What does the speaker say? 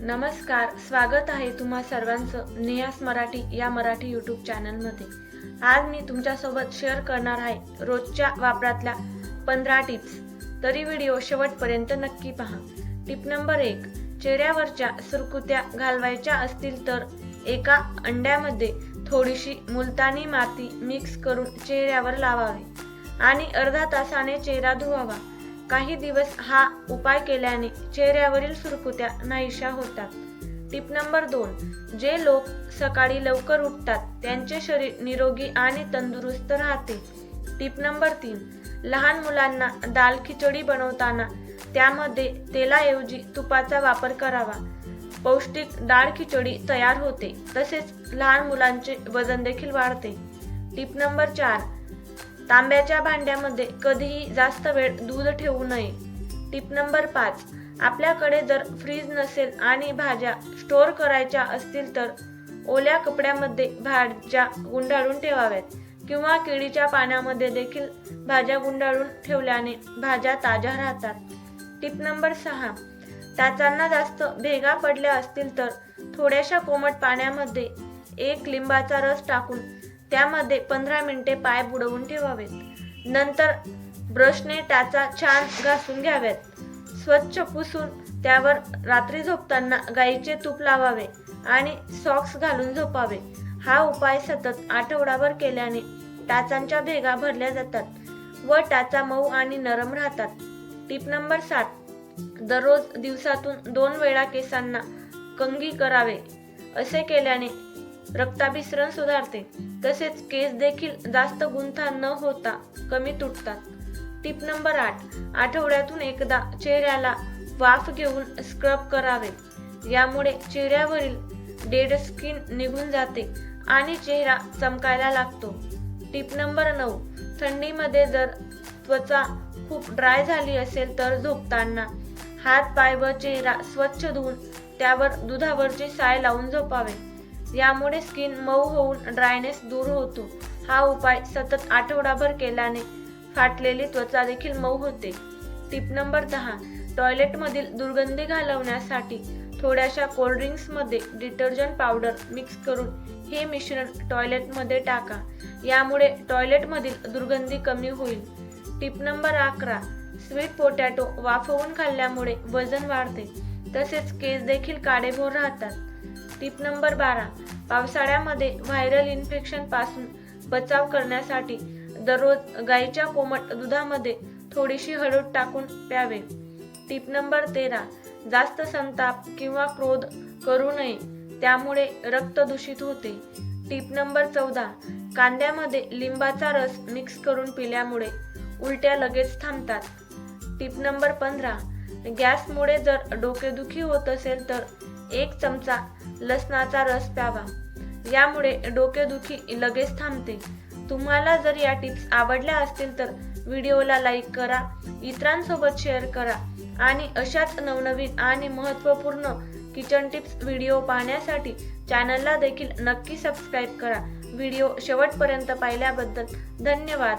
नमस्कार स्वागत आहे तुम्हा सर्वांचं नेहास मराठी या मराठी यूट्यूब चॅनलमध्ये आज मी तुमच्यासोबत शेअर करणार आहे रोजच्या वापरातल्या पंधरा टिप्स तरी व्हिडिओ शेवटपर्यंत नक्की पहा. टिप नंबर एक चेहऱ्यावरच्या सुरकुत्या घालवायच्या असतील तर एका अंड्यामध्ये थोडीशी मुलतानी माती मिक्स करून चेहऱ्यावर लावावी. आणि अर्धा तासाने चेहरा धुवावा. काही दिवस हा उपाय केल्याने चेहऱ्यावरील सुरकुत्या नाहीशा होतात. टिप नंबर दोन जे लोक सकाळी लवकर उठतात त्यांचे शरीर निरोगी आणि तंदुरुस्त राहते. टिप नंबर तीन लहान मुलांना दाल खिचडी बनवताना त्यामध्ये तेलाऐवजी तुपाचा वापर करावा. पौष्टिक डाळ खिचडी तयार होते तसेच लहान मुलांचे वजन देखील वाढते. टिप नंबर चार तांब्याच्या भांड्यामध्ये कधीही जास्त वेळ दूध ठेवू नये. टिप नंबर पाच. आपल्याकडे जर फ्रीज नसेल आणि भाज्या स्टोअर करायच्या असतील तर ओल्या कपड्यामध्ये भाज्या गुंडाळून ठेवाव्यात किंवा केळीच्या पाण्यामध्ये देखील भाज्या गुंडाळून ठेवल्याने भाज्या ताज्या राहतात. टिप नंबर सहा. टाचांना जास्त भेगा पडल्या असतील तर थोड्याशा कोमट पाण्यामध्ये एक लिंबाचा रस टाकून त्यामध्ये पंधरा मिनिटे पाय बुडवून ठेवावेत. नंतर ब्रशने त्याचा छान घासून घ्याव्यात स्वच्छ पुसून त्यावर रात्री झोपताना गाईचे तूप लावावे आणि सॉक्स घालून झोपावे. हा उपाय सतत आठवडाभर केल्याने टाचांच्या भेगा भरल्या जातात व टाचा मऊ आणि नरम राहतात. टिप नंबर सात. दररोज दिवसातून दोन वेळा केसांना कंगी करावे. असे केल्याने रक्ताभिसरण सुधारते. तसेच केस देखील जास्त गुंथा न होता कमी तुटतात. टिप नंबर आठ. आठवड्यातून एकदा चेहऱ्याला वाफ घेऊन स्क्रब करावे. यामुळे चेहऱ्यावरील डेड स्किन निघून जाते आणि चेहरा चमकायला लागतो. टिप नंबर नऊ. थंडीमध्ये जर त्वचा खूप ड्राय झाली असेल तर झोपताना हात पाय व चेहरा स्वच्छ धुवून त्यावर दुधावरची साय लावून झोपावे. यामुळे स्किन मऊ होऊन ड्रायनेस दूर होतो. हा उपाय सतत आठवडाभर केल्याने फाटलेली त्वचा देखील मऊ होते. टिप नंबर दहा. टॉयलेटमधील दुर्गंधी घालवण्यासाठी थोड्याशा कोल्ड्रिंक्समध्ये डिटर्जंट पावडर मिक्स करून हे मिश्रण टॉयलेटमध्ये टाका. यामुळे टॉयलेटमधील दुर्गंधी कमी होईल. टिप नंबर अकरा. स्वीट पोटॅटो वाफवून खाल्ल्यामुळे वजन वाढते. तसेच केस देखील काळेभोर राहतात. टिप नंबर बारा. पावसाळ्यामध्ये व्हायरल इन्फेक्शनपासून बचाव करण्यासाठी दररोज गाईच्या कोमट दुधामध्ये थोडीशी हळद टाकून प्यावे. टिप नंबर तेरा. जास्त संताप किंवा क्रोध करू नये त्यामुळे रक्त दूषित होते. टिप नंबर चौदा. कांद्यामध्ये लिंबाचा रस मिक्स करून पिल्यामुळे उलट्या लगेच थांबतात. टिप नंबर पंधरा. गॅसमुळे जर डोकेदुखी होत असेल तर एक चमचा लसणाचा रस प्यावा. यामुळे डोकेदुखी लगेच थांबते. तुम्हाला जर या टिप्स आवडल्या असतील तर व्हिडिओला लाईक करा इतरांसोबत शेअर करा आणि अशाच नवनवीन आणि महत्त्वपूर्ण किचन टिप्स व्हिडिओ पाहण्यासाठी चॅनलला देखील नक्की सबस्क्राईब करा. व्हिडिओ शेवटपर्यंत पाहिल्याबद्दल धन्यवाद.